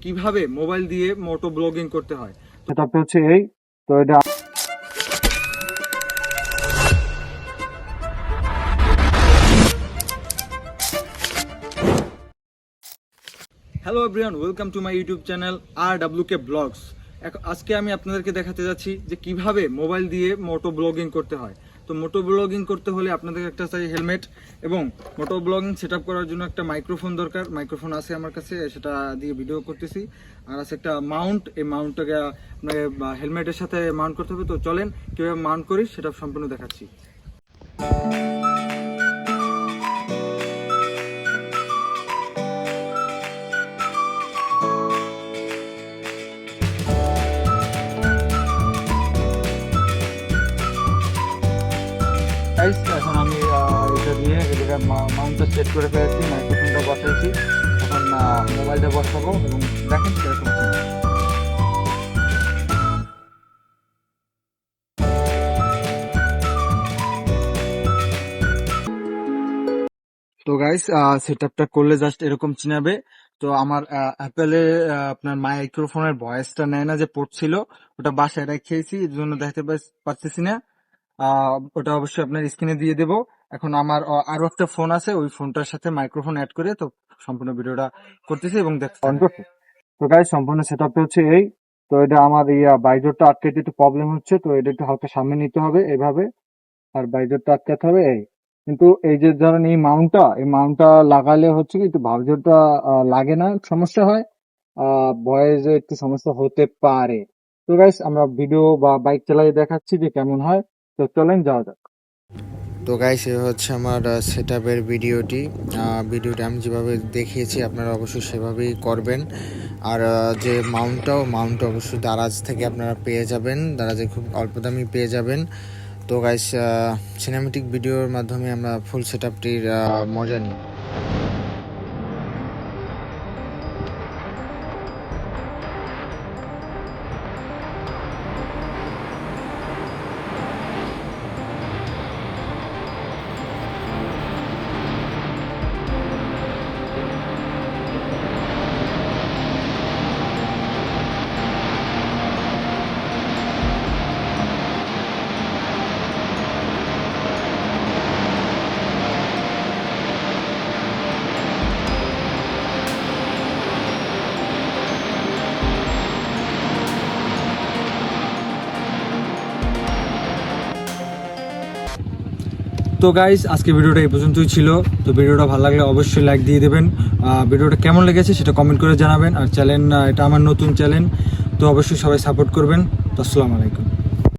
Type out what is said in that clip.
কীভাবে মোবাইল দিয়ে মোটো ব্লগিং করতে হয়? সেটআপটা হচ্ছে এই তো এটা hello everyone welcome to my YouTube channel R W K vlogs আজকে আমি আপনাদেরকে দেখাতে যাচ্ছি যে কীভাবে মোবাইল দিয়ে মোটো ব্লগিং করতে হয়। তো মোটো ব্লগিং করতে হলে আপনাদের একটা চাই হেলমেট এবং মোটো ব্লগিং সেট করার জন্য একটা মাইক্রোফোন দরকার। মাইক্রোফোন আছে আমার কাছে, সেটা দিয়ে ভিডিও করতেছি। আর আছে একটা মাউন্ট এই মাউন্টটাকে আপনাকে হেলমেটের সাথে মাউন্ট করতে হবে। তো চলেন, কীভাবে মাউন্ট করি সেটা সম্পূর্ণ দেখাচ্ছি। গাইস এখন আমি এটা দিয়ে এটাকে মাউন্টটা সেট করে ফেলেছি মাইক্রোফোনটা বসাইছি। এখন মোবাইলটা বসাবো এবং দেখেন কীরকম কি। তো গাইস সেট আপটা করলে জাস্ট এরকম চিনাবে। তো আমার অ্যাপেলে আপনার মাইক্রোফোনের ভয়েসটা নেয় না যে পোর্ট ছিল, ওটা বাসায় রেখেছি এর জন্য দেখতে পারতেছি না। ওটা অবশ্যই আপনার স্ক্রিনে দিয়ে দেবো। এখন আমার আরও একটা ফোন আছে, ওই ফোনটার সাথে মাইক্রোফোন অ্যাড করে তো সম্পূর্ণ ভিডিওটা করতেছি এবং দেখতে তো গাইস সম্পূর্ণ সেটআপটা হচ্ছে এই। তো এটা আমার ইয়া, বাইজোরটা আটকাতে একটু প্রবলেম হচ্ছে, তো এটা একটু হালকা সামনে নিতে হবে এইভাবে আর বাইজোরটা আটকাতে হবে এই। কিন্তু এই যে ধরেন এই মাউন্টটা এই মাউন্টটা লাগালে হচ্ছে কি, একটু ভাবজোরটা লাগে না সমস্যা হয়। ভয়েসে একটু সমস্যা হতে পারে। তো গাইস আমরা ভিডিও বা বাইক চালিয়ে দেখাচ্ছি যে কেমন হয়। তো চলেন যাওয়া যাক। তো গাইস এ হচ্ছে আমার সেট আপের ভিডিওটি ভিডিওটি আমি যেভাবে দেখিয়েছি, আপনারা অবশ্যই সেভাবেই করবেন। আর যে মাউন্টটাও মাউন্ট অবশ্যই দারাজ থেকে আপনারা পেয়ে যাবেন। দারাজে খুব অল্প দামই পেয়ে যাবেন। তো গাইস সিনেমেটিক ভিডিওর মাধ্যমে আমরা ফুল সেট আপটির মজা নিই। তো গাইজ আজকে ভিডিওটা এই পর্যন্তই ছিল। তো ভিডিওটা ভালো লাগলে অবশ্যই লাইক দিয়ে দেবেন। ভিডিওটা কেমন লেগেছে সেটা কমেন্ট করে জানাবেন। আর চ্যানেল এটা আমার নতুন চ্যানেল তো অবশ্যই সবাই সাপোর্ট করবেন। তো আসসালামু আলাইকুম।